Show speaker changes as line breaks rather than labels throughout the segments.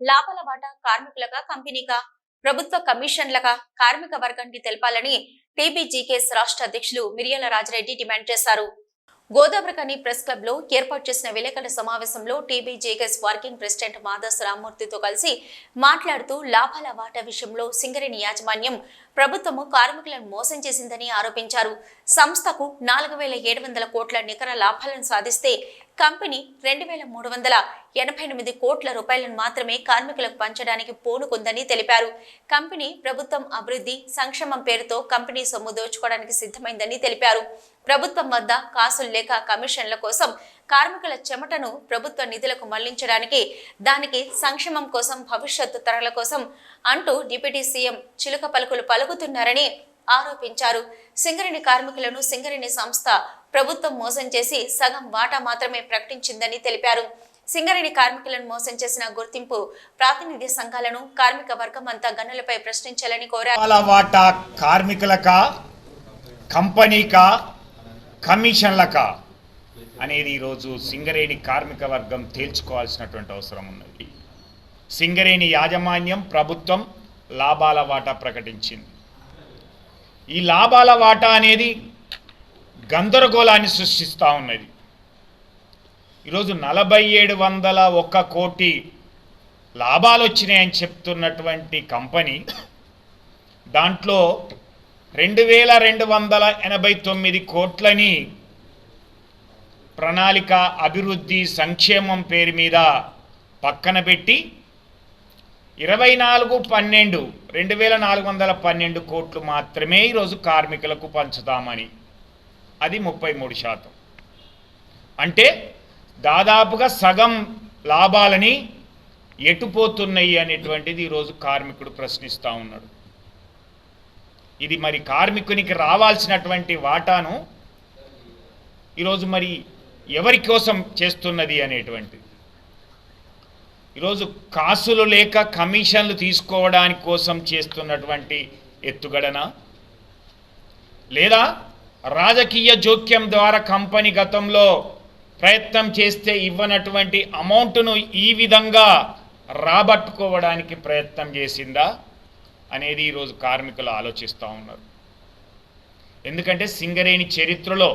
లాభాల వాటా కార్మికులగా కంపెనీగా ప్రభుత్వ కమిషన్లగా కార్మిక వర్గానికి తెలపాలని టీబీజీకేఎస్ రాష్ట్ర అధ్యక్షులు మిరియాల రాజరెడ్డి డిమాండ్ చేశారు. గోదావరికని ప్రెస్ క్లబ్లో ఏర్పాటు చేసిన విలేకరుల సమావేశంలో టీబీజేఎస్ వర్కింగ్ ప్రెసిడెంట్ మాదాస్ రామ్మూర్తితో కలిసి మాట్లాడుతూ లాభాల వాటా విషయంలో సింగరేణి యాజమాన్యం ప్రభుత్వము కార్మికులను మోసం చేసిందని ఆరోపించారు. సంస్థకు నాలుగు వేల ఏడు వందల కోట్ల నికర లాభాలను సాధిస్తే కంపెనీ రెండు వేల మూడు వందల ఎనభై ఎనిమిది కోట్ల రూపాయలను మాత్రమే కార్మికులకు పంచడానికి పూనుకుందని తెలిపారు. కంపెనీ ప్రభుత్వం అభివృద్ధి సంక్షేమం పేరుతో కంపెనీ సొమ్ము దోచుకోవడానికి సిద్ధమైందని తెలిపారు. ప్రభుత్వం వద్ద కాసులు లేక కమిషన్ల కోసం కార్మికుల చెమటను ప్రభుత్వ నిధులకు మళ్ళించడానికి దానికి సంక్షేమం కోసం భవిష్యత్తు తరల కోసం అంటూ డిప్యూటీ సీఎం చిలుక పలుకులు పలుకుతున్నారని ఆరోపించారు. సింగరేణి కార్మికులను సింగరేణి సంస్థ ప్రభుత్వం మోసం చేసి సగం వాటా మాత్రమే ప్రకటించిందని తెలిపారు. సింగరేణి కార్మికులను మోసం చేసిన గుర్తింపు ప్రాతినిధ్య సంఘాలను కార్మిక వర్గం అంతా గనులపై ప్రశ్నించాలని కోరారు.
వాటా కార్మికులకా కంపెనీకా కమిషన్లకా అనేది ఈరోజు సింగరేణి కార్మిక వర్గం తేల్చుకోవాల్సినటువంటి అవసరం ఉన్నది. సింగరేణి యాజమాన్యం ప్రభుత్వం లాభాల వాటా ప్రకటించింది. ఈ లాభాల వాటా అనేది గందరగోళాన్ని సృష్టిస్తూ ఉన్నది. ఈరోజు నలభై ఏడు వందల ఒక్క కోటి లాభాలు వచ్చినాయని చెప్తున్నటువంటి కంపెనీ దాంట్లో రెండు వేల రెండు వందల ఎనభై తొమ్మిది కోట్లని ప్రణాళిక అభివృద్ధి సంక్షేమం పేరు మీద పక్కన పెట్టి ఇరవై నాలుగు పన్నెండు రెండు వేల నాలుగు వందల పన్నెండు కోట్లు మాత్రమే ఈరోజు కార్మికులకు పంచుతామని. అది ముప్పై మూడు శాతం. అంటే దాదాపుగా సగం లాభాలని ఎటుపోతున్నాయి అనేటువంటిది ఈరోజు కార్మికుడు ప్రశ్నిస్తూ ఉన్నాడు. ఇది మరి కార్మికునికి రావాల్సినటువంటి వాటాను ఈరోజు మరి ఎవరి కోసం చేస్తున్నది అనేటువంటిది. ఈరోజు కాసులు లేక కమిషన్లు తీసుకోవడానికి కోసం చేస్తున్నటువంటి ఎత్తుగడన? లేదా రాజకీయ జోక్యం ద్వారా కంపెనీ గతంలో ప్రయత్నం చేస్తే ఇవ్వనటువంటి అమౌంట్ను ఈ విధంగా రాబట్టుకోవడానికి ప్రయత్నం చేసిందా? అనేది ఈరోజు కార్మికులు ఆలోచిస్తూ ఉన్నారు. ఎందుకంటే సింగరేణి చరిత్రలో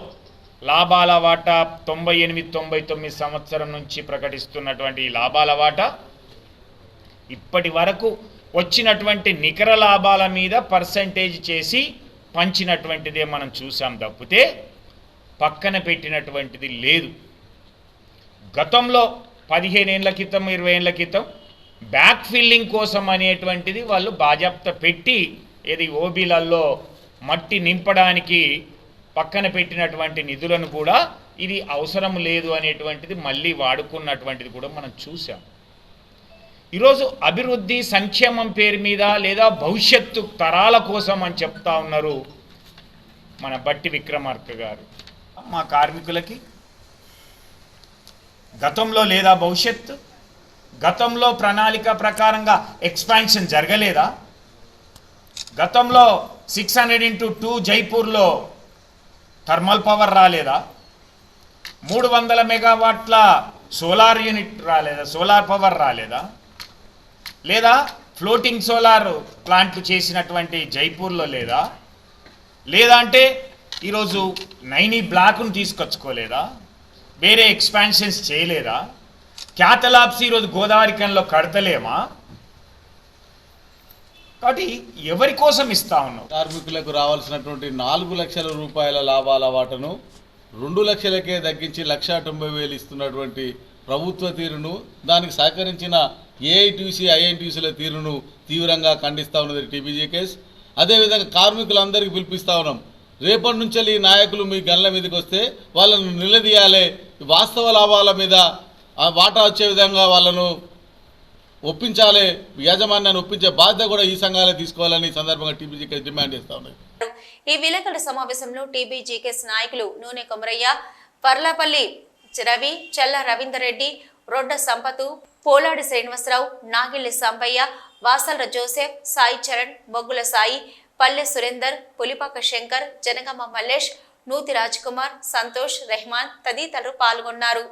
లాభాల వాటా తొంభై ఎనిమిది తొంభై తొమ్మిది సంవత్సరం నుంచి ప్రకటిస్తున్నటువంటి ఈ లాభాల వాటా ఇప్పటి వరకు వచ్చినటువంటి నికర లాభాల మీద పర్సంటేజ్ చేసి పంచినటువంటిదే మనం చూసాం తప్పితే పక్కన పెట్టినటువంటిది లేదు. గతంలో పదిహేను ఏళ్ళ క్రితం ఇరవై ఏళ్ళ క్రితం బ్యాక్ ఫిల్లింగ్ కోసం అనేటువంటిది వాళ్ళు బాజాప్త పెట్టి ఏది ఓబీలల్లో మట్టి నింపడానికి పక్కన పెట్టినటువంటి నిధులను కూడా ఇది అవసరం లేదు అనేటువంటిది మళ్ళీ వాడుకున్నటువంటిది కూడా మనం చూసాం ఈరోజు అభివృద్ధి సంక్షేమం పేరు మీద లేదా భవిష్యత్తు తరాల కోసం అని చెప్తా ఉన్నారు మన బట్టి విక్రమార్క గారు. మా కార్మికులకి గతంలో లేదా భవిష్యత్తు గతంలో ప్రణాళిక ప్రకారంగా ఎక్స్పాన్షన్ జరగలేదా? గతంలో సిక్స్ హండ్రెడ్ ఇంటూ టూ జైపూర్లో థర్మల్ పవర్ రాలేదా? మూడు వందల మెగావాట్ల సోలార్ యూనిట్ రాలేదా? సోలార్ పవర్ రాలేదా? లేదా ఫ్లోటింగ్ సోలార్ ప్లాంట్లు చేసినటువంటి జైపూర్లో లేదా? లేదా అంటే ఈరోజు నైనీ బ్లాక్ను తీసుకొచ్చుకోలేదా? వేరే ఎక్స్పాన్షన్స్ చేయలేదా? క్యాథలాప్స్ ఈరోజు గోదావరికంలో కడతలేమా? కాబట్టి ఎవరి కోసం ఇస్తా ఉన్నావు?
కార్మికులకు రావాల్సినటువంటి నాలుగు లక్షల రూపాయల లాభాల వాటను రెండు లక్షలకే తగ్గించి లక్ష తొంభై వేలు ఇస్తున్నటువంటి ప్రభుత్వ తీరును దానికి సహకరించిన ఏఐటీసీ ఐఎన్టీసీల తీరును తీవ్రంగా ఖండిస్తూ ఉన్నది టీబీజీ కేస్ అదేవిధంగా కార్మికులందరికీ పిలిపిస్తా ఉన్నాం. రేపటి నుంచి ఈ నాయకులు మీ గన్ల మీదకి వస్తే వాళ్ళను నిలదీయాలి. వాస్తవ లాభాల మీద ఆ వాటా వచ్చే విధంగా వాళ్ళను ఒప్పించాలి యాజమాన్యాన్ని ఒప్పించే బాధ్యత కూడా ఈ సంఘాలే తీసుకోవాలని ఈ సందర్భంగా టీబీజీకే డిమాండ్ చేస్తా ఉన్నది
ఈ విలేకరుల సమావేశంలో టీబీజీకేఎస్ నాయకులు నూనె కొమరయ్య పర్లాపల్లి రవి చెల్ల రవీందర్ రెడ్డి రొడ్డ సంపతు పోలాడి శ్రీనివాసరావు నాగిల్లి సాంబయ్య వాసల్ర జోసెఫ్ సాయి చరణ్ బొగ్గుల సాయి పల్లె సురేందర్ పులిపాక శంకర్ జనగమ్మ మల్లేష్ నూతి రాజ్ కుమార్ సంతోష్ రెహమాన్ తదితరులు పాల్గొన్నారు.